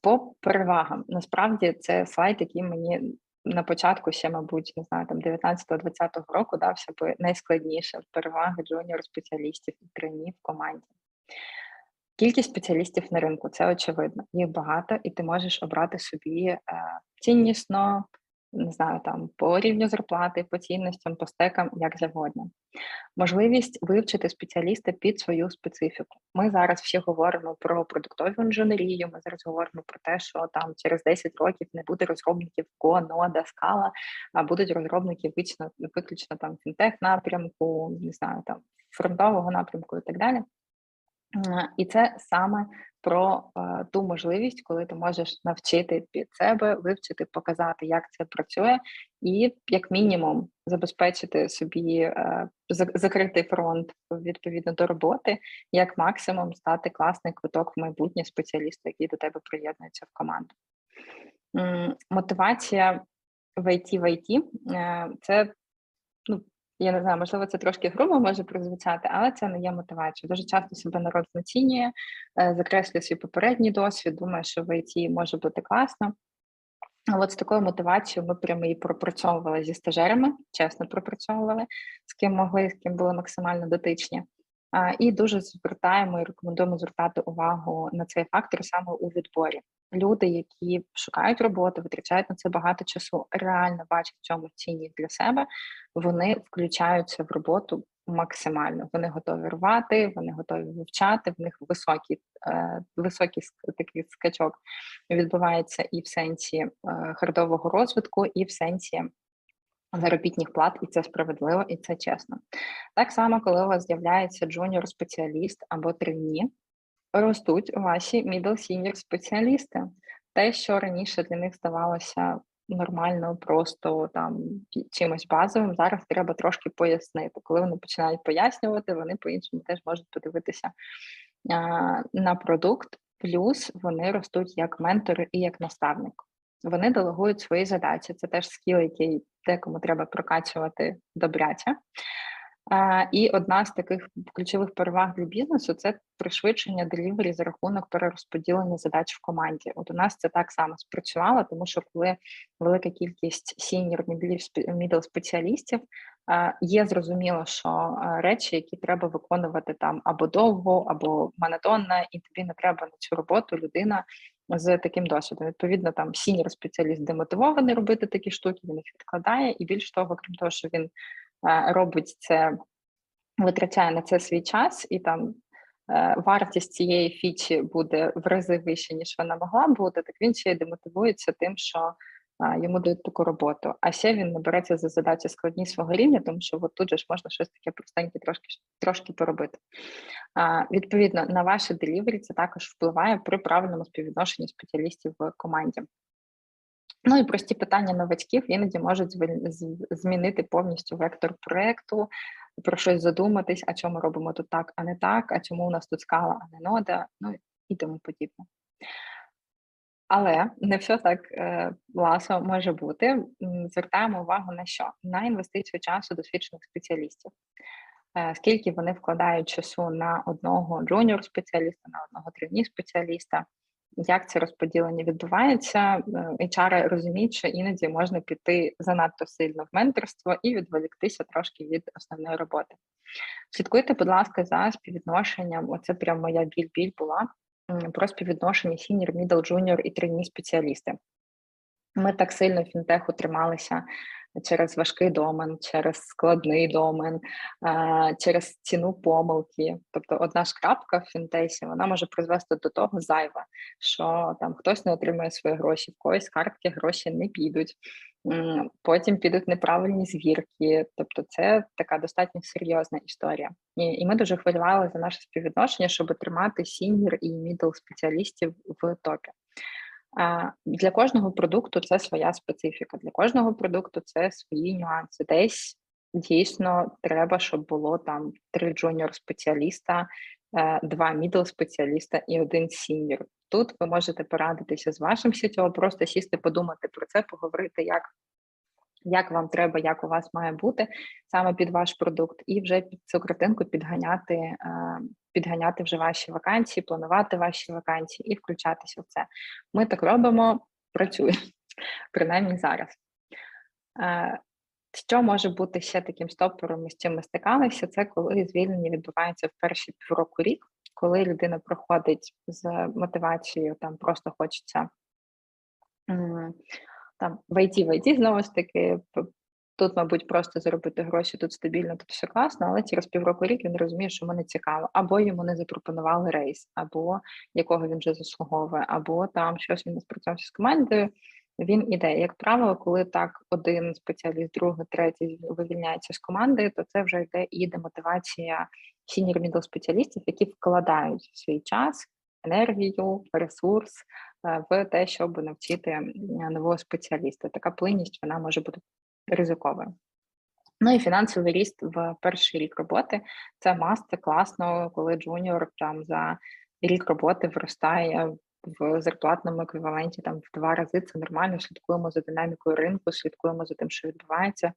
По перевагам. Насправді це слайд, який мені на початку ще, мабуть, не знаю, там 19-20 року дався би найскладніше переваги джуніор-спеціалістів і тренів в команді. Кількість спеціалістів на ринку це очевидно. Їх багато, і ти можеш обрати собі е, ціннісно, не знаю, там по рівню зарплати, по цінностям, по стекам, як завгодно. Можливість вивчити спеціаліста під свою специфіку. Ми зараз всі говоримо про продуктову інженерію. Ми зараз говоримо про те, що там через 10 років не буде розробників Go, Node, Scala, а будуть розробники виключно, виключно там фінтех напрямку, не знаю, там фронтового напрямку і так далі. І це саме про е, ту можливість, коли ти можеш навчити під себе, вивчити, показати, як це працює, і як мінімум забезпечити собі е, закритий фронт відповідно до роботи, як максимум стати класний квиток в майбутнє спеціалісту, який до тебе приєднується в команду. Мотивація в IT в IT е, це я не знаю, можливо, це трошки грубо може прозвучати, але це не є мотивацією. Дуже часто себе народ знецінює, е, закреслює свій попередній досвід, думає, що в IT може бути класно. От з такою мотивацією ми прямо і пропрацьовували зі стажерами, чесно пропрацьовували, з ким могли, з ким були максимально дотичні. І дуже звертаємо і рекомендуємо звертати увагу на цей фактор саме у відборі. Люди, які шукають роботу, витрачають на це багато часу, реально бачать в цьому цінність для себе, вони включаються в роботу максимально. Вони готові рвати, вони готові вивчати. В них високий е, високий такий скачок відбувається і в сенсі е, хардового розвитку, і в сенсі заробітних плат, і це справедливо, і це чесно. Так само, коли у вас з'являється джуніор-спеціаліст або трені, ростуть ваші middle-senior спеціалісти. Те, що раніше для них здавалося нормально, просто там чимось базовим, зараз треба трошки пояснити. Коли вони починають пояснювати, вони по-іншому теж можуть подивитися а, на продукт, плюс вони ростуть як ментори і як наставник. Вони делегують свої задачі. Це теж скіл, який декому треба прокачувати добряче. І одна з таких ключових переваг для бізнесу це пришвидшення делівері за рахунок перерозподілення задач в команді. От у нас це так само спрацювало, тому що коли велика кількість сіньор мідл спеціалістів, є зрозуміло, що речі, які треба виконувати там або довго, або монотонно, і тобі не треба на цю роботу людина з таким досвідом. Відповідно, там сінір спеціаліст демотивований робити такі штуки, він їх відкладає, і більш того, крім того, що він е, робить це, витрачає на це свій час, і там е, вартість цієї фічі буде в рази вище, ніж вона могла бути, так він ще й демотивується тим, що йому дають таку роботу. А ще він не береться за задачі складні свого рівня, тому що от тут же ж можна щось таке простеньке трошки трошки поробити. А, Відповідно, на ваше делівері це також впливає при правильному співвідношенні спеціалістів в команді. Ну і прості питання новачків іноді можуть змінити повністю вектор проєкту, про щось задуматись, а чому робимо тут так, а не так, а чому у нас тут скала, а не нода, ну і тому подібне. Але не все так е, ласо може бути. Звертаємо увагу на що? На інвестицію часу досвідчених спеціалістів. Е, скільки вони вкладають часу на одного джуніор спеціаліста, на одного трені спеціаліста, як це розподілення відбувається? Е, HR розуміють, що іноді можна піти занадто сильно в менторство і відволіктися трошки від основної роботи. Слідкуйте, будь ласка, за співвідношенням. Оце прям моя біль-біль була про співвідношення сінір, мідл, джуніор і трейні спеціалісти. Ми так сильно в фінтеху трималися через важкий домен, через складний домен, через ціну помилки. Тобто, одна ж крапка в фінтесі вона може призвести до того зайва, що там хтось не отримує свої гроші, в когось картки гроші не підуть. Потім підуть неправильні звірки, тобто це така достатньо серйозна історія. І і ми дуже хвилювали за наше співвідношення, щоб тримати сіньор і мідл спеціалістів в топі. Для кожного продукту це своя специфіка, для кожного продукту це свої нюанси. Десь дійсно треба, щоб було там три джуніор спеціаліста, е, два мідл спеціаліста і один сіньор. Тут ви можете порадитися з вашим сітьо, просто сісти, подумати про це, поговорити, як як вам треба, як у вас має бути саме під ваш продукт, і вже під цю картинку підганяти е, підганяти вже ваші вакансії, планувати ваші вакансії і включатися в це. Ми так робимо, працює, принаймні зараз. Е, що може бути ще таким стопором, з чим ми стикалися, це коли звільнення відбувається в перші півроку рік, коли людина проходить з мотивацією, там просто хочеться там в IT, знову ж таки, тут, мабуть, просто заробити гроші, тут стабільно, тут все класно, але через півроку рік він розуміє, що йому не цікаво, або йому не запропонували рейс, або якого він вже заслуговує, або там щось він не спрацьовувався з командою. Він іде. Як правило, коли так один спеціаліст, другий, третій вивільняється з команди, то це вже йде і демотивація senior middle спеціалістів, які вкладають свій час, енергію, ресурс е, в те, щоб навчити нового спеціаліста. Така плинність вона може бути ризиковою. Ну і фінансовий ріст в перший рік роботи це маст, це класно, коли джуніор там за рік роботи виростає в зарплатному еквіваленті там в два рази. Це нормально. Слідкуємо за динамікою ринку, слідкуємо за тим, що відбувається.